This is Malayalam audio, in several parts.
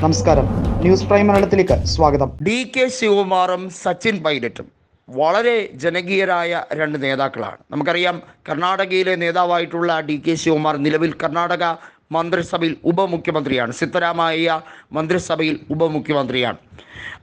നമസ്കാരം. ന്യൂസ് പ്രൈം മലയാളത്തിലേക്ക് സ്വാഗതം. ഡി കെ ശിവകുമാറും സച്ചിൻ പൈലറ്റും വളരെ ജനകീയരായ രണ്ട് നേതാക്കളാണ്. നമുക്കറിയാം കർണാടകയിലെ നേതാവായിട്ടുള്ള ഡി കെ ശിവകുമാർ നിലവിൽ കർണാടക മന്ത്രിസഭയിൽ ഉപമുഖ്യമന്ത്രിയാണ്. സിദ്ധരാമയ്യ മന്ത്രിസഭയിൽ ഉപമുഖ്യമന്ത്രിയാണ്.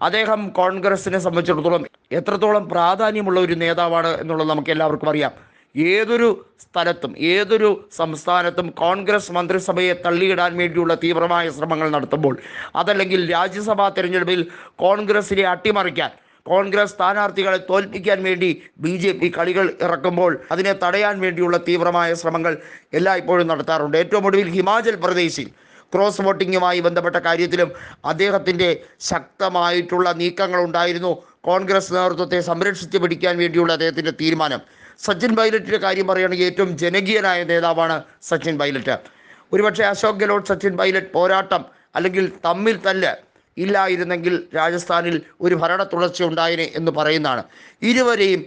അദ്ദേഹം കോൺഗ്രസിനെ സംബന്ധിച്ചിടത്തോളം എത്രത്തോളം പ്രാധാന്യമുള്ള ഒരു നേതാവാണ് എന്നുള്ളത് നമുക്ക് എല്ലാവർക്കും അറിയാം. ഏതൊരു സ്ഥലത്തും ഏതൊരു സംസ്ഥാനത്തും കോൺഗ്രസ് മന്ത്രിസഭയെ തള്ളിയിടാൻ വേണ്ടിയുള്ള തീവ്രമായ ശ്രമങ്ങൾ നടത്തുമ്പോൾ അതല്ലെങ്കിൽ രാജ്യസഭാ തിരഞ്ഞെടുപ്പിൽ കോൺഗ്രസിനെ അട്ടിമറിക്കാൻ കോൺഗ്രസ് സ്ഥാനാർത്ഥികളെ തോൽപ്പിക്കാൻ വേണ്ടി ബി ജെ പി കളികൾ ഇറക്കുമ്പോൾ അതിനെ തടയാൻ വേണ്ടിയുള്ള തീവ്രമായ ശ്രമങ്ങൾ എല്ലായ്പ്പോഴും നടത്താറുണ്ട്. ഏറ്റവും ഒടുവിൽ ഹിമാചൽ പ്രദേശിൽ ക്രോസ് വോട്ടിങ്ങുമായി ബന്ധപ്പെട്ട കാര്യത്തിലും അദ്ദേഹത്തിന്റെ ശക്തമായിട്ടുള്ള നീക്കങ്ങൾ ഉണ്ടായിരുന്നു കോൺഗ്രസ് നേതൃത്വത്തെ സംരക്ഷിച്ച് പിടിക്കാൻ വേണ്ടിയുള്ള അദ്ദേഹത്തിന്റെ തീരുമാനം. സച്ചിൻ പൈലറ്റിന്റെ കാര്യം പറയുകയാണെങ്കിൽ ഏറ്റവും ജനകീയനായ നേതാവാണ് സച്ചിൻ പൈലറ്റ്. ഒരുപക്ഷെ അശോക് ഗെഹ്ലോട്ട് സച്ചിൻ പൈലറ്റ് പോരാട്ടം അല്ലെങ്കിൽ തമ്മിൽ തല്ല് ഇല്ലായിരുന്നെങ്കിൽ രാജസ്ഥാനിൽ ഒരു ഭരണ തുടർച്ച ഉണ്ടായേനെ എന്ന് പറയുന്നതാണ്. ഇരുവരെയും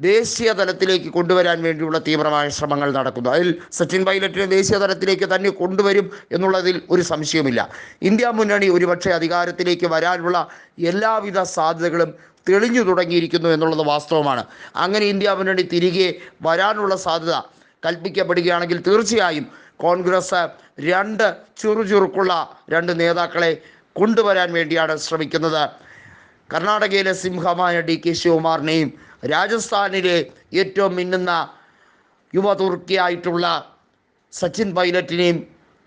ദേശീയ തലത്തിലേക്ക് കൊണ്ടുവരാൻ വേണ്ടിയുള്ള തീവ്രമായ ശ്രമങ്ങൾ നടക്കുന്നു. അതിൽ സച്ചിൻ പൈലറ്റിനെ ദേശീയ തലത്തിലേക്ക് തന്നെ കൊണ്ടുവരും എന്നുള്ളതിൽ ഒരു സംശയമില്ല ഇന്ത്യ മുന്നണി ഒരുപക്ഷെ അധികാരത്തിലേക്ക് വരാനുള്ള എല്ലാവിധ സാധ്യതകളും തെളിഞ്ഞു തുടങ്ങിയിരിക്കുന്നു എന്നുള്ളത് വാസ്തവമാണ്. അങ്ങനെ ഇന്ത്യ മുന്നണി തിരികെ വരാനുള്ള സാധ്യത കൽപ്പിക്കപ്പെടുകയാണെങ്കിൽ തീർച്ചയായും കോൺഗ്രസ് രണ്ട് ചുറുചുറുക്കുള്ള രണ്ട് നേതാക്കളെ കൊണ്ടുവരാൻ വേണ്ടിയാണ് ശ്രമിക്കുന്നത്. കർണാടകയിലെ സിംഹമായ ഡി കെ ശിവകുമാറിനെയും രാജസ്ഥാനിലെ ഏറ്റവും മിന്നുന്ന യുവതുർക്കിയായിട്ടുള്ള സച്ചിൻ പൈലറ്റിനെയും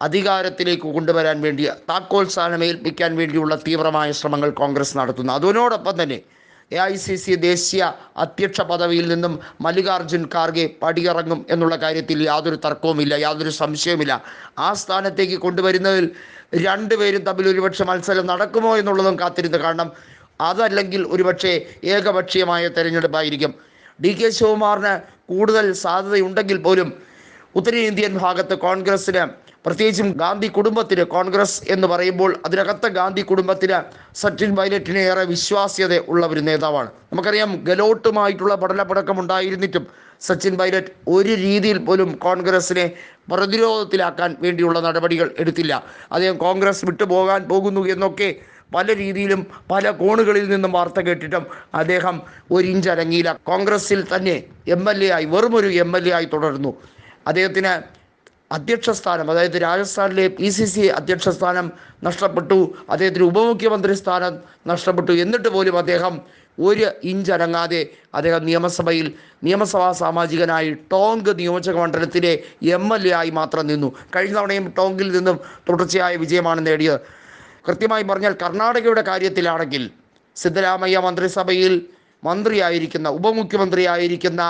അധികാരത്തിലേക്ക് കൊണ്ടുവരാൻ വേണ്ടി താക്കോൽ സ്ഥാനം ഏൽപ്പിക്കാൻ വേണ്ടിയുള്ള തീവ്രമായ ശ്രമങ്ങൾ കോൺഗ്രസ് നടത്തുന്നു. അതിനോടൊപ്പം തന്നെ എ ഐ സി സി ദേശീയ അധ്യക്ഷ പദവിയിൽ നിന്നും മല്ലികാർജുൻ ഖാർഗെ പടിയിറങ്ങും എന്നുള്ള കാര്യത്തിൽ യാതൊരു തർക്കവുമില്ല യാതൊരു സംശയവുമില്ല. ആ സ്ഥാനത്തേക്ക് കൊണ്ടുവരുന്നതിൽ രണ്ടുപേരും തമ്മിൽ ഒരുപക്ഷെ മത്സരം നടക്കുമോ എന്നുള്ളതും കാത്തിരുന്ന് കാണണം. അതല്ലെങ്കിൽ ഒരുപക്ഷെ ഏകപക്ഷീയമായ തെരഞ്ഞെടുപ്പായിരിക്കും. ഡി കെ ശിവകുമാറിന് കൂടുതൽ സാധ്യതയുണ്ടെങ്കിൽ പോലും ഉത്തരേന്ത്യൻ ഭാഗത്ത് കോൺഗ്രസ്സിന് പ്രത്യേകിച്ചും ഗാന്ധി കുടുംബത്തിന് കോൺഗ്രസ് എന്ന് പറയുമ്പോൾ അതിനകത്തെ ഗാന്ധി കുടുംബത്തിന് സച്ചിൻ പൈലറ്റിന് ഏറെ വിശ്വാസ്യത ഉള്ള ഒരു നേതാവാണ്. നമുക്കറിയാം ഗലോട്ടുമായിട്ടുള്ള പഠനപ്പടക്കം ഉണ്ടായിരുന്നിട്ടും സച്ചിൻ പൈലറ്റ് ഒരു രീതിയിൽ പോലും കോൺഗ്രസിനെ പ്രതിരോധത്തിലാക്കാൻ വേണ്ടിയുള്ള നടപടികൾ എടുത്തില്ല. അദ്ദേഹം കോൺഗ്രസ് വിട്ടുപോകാൻ പോകുന്നു എന്നൊക്കെ പല രീതിയിലും പല കോണുകളിൽ നിന്നും വാർത്ത കേട്ടിട്ടും അദ്ദേഹം ഒരു ഇഞ്ച് അടങ്ങിയില്ല കോൺഗ്രസിൽ തന്നെ എം എൽ എ ആയി വെറുമൊരു എം എൽ എ ആയി തുടർന്നു. അദ്ദേഹത്തിന് അധ്യക്ഷ സ്ഥാനം അതായത് രാജസ്ഥാനിലെ പി സി സി അധ്യക്ഷ സ്ഥാനം നഷ്ടപ്പെട്ടു അദ്ദേഹത്തിന് ഉപമുഖ്യമന്ത്രി സ്ഥാനം നഷ്ടപ്പെട്ടു എന്നിട്ട് പോലും അദ്ദേഹം ഒരു ഇഞ്ച് അനങ്ങാതെ അദ്ദേഹം നിയമസഭയിൽ നിയമസഭാ സാമാജികനായി ടോങ്ക് നിയോജക മണ്ഡലത്തിലെ എം എൽ എ ആയി മാത്രം നിന്നു. കഴിഞ്ഞ തവണയും ടോങ്കിൽ നിന്നും തുടർച്ചയായ വിജയമാണ് നേടിയത്. കൃത്യമായി പറഞ്ഞാൽ കർണാടകയുടെ കാര്യത്തിലാണെങ്കിൽ സിദ്ധരാമയ്യ മന്ത്രിസഭയിൽ മന്ത്രിയായിരിക്കുന്ന ഉപമുഖ്യമന്ത്രിയായിരിക്കുന്ന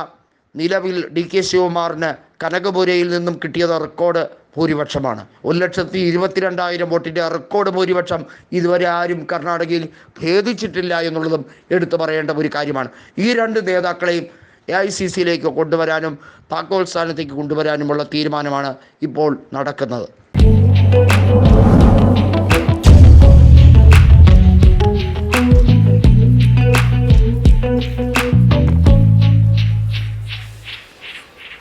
നിലവിൽ ഡി കെ ശിവകുമാറിന് കനകപുരയിൽ നിന്നും കിട്ടിയത് റെക്കോർഡ് ഭൂരിപക്ഷമാണ്. ഒരു ലക്ഷത്തി ഇരുപത്തിരണ്ടായിരം വോട്ടിന്റെ റെക്കോർഡ് ഭൂരിപക്ഷം ഇതുവരെ ആരും കർണാടകയിൽ ഭേദിച്ചിട്ടില്ല എന്നുള്ളതും എടുത്തു പറയേണ്ട ഒരു കാര്യമാണ്. ഈ രണ്ട് നേതാക്കളെയും എ ഐ സി സിയിലേക്ക് കൊണ്ടുവരാനും താക്കോൽസ്ഥാനത്തേക്ക് കൊണ്ടുവരാനുമുള്ള തീരുമാനമാണ് ഇപ്പോൾ നടക്കുന്നത്.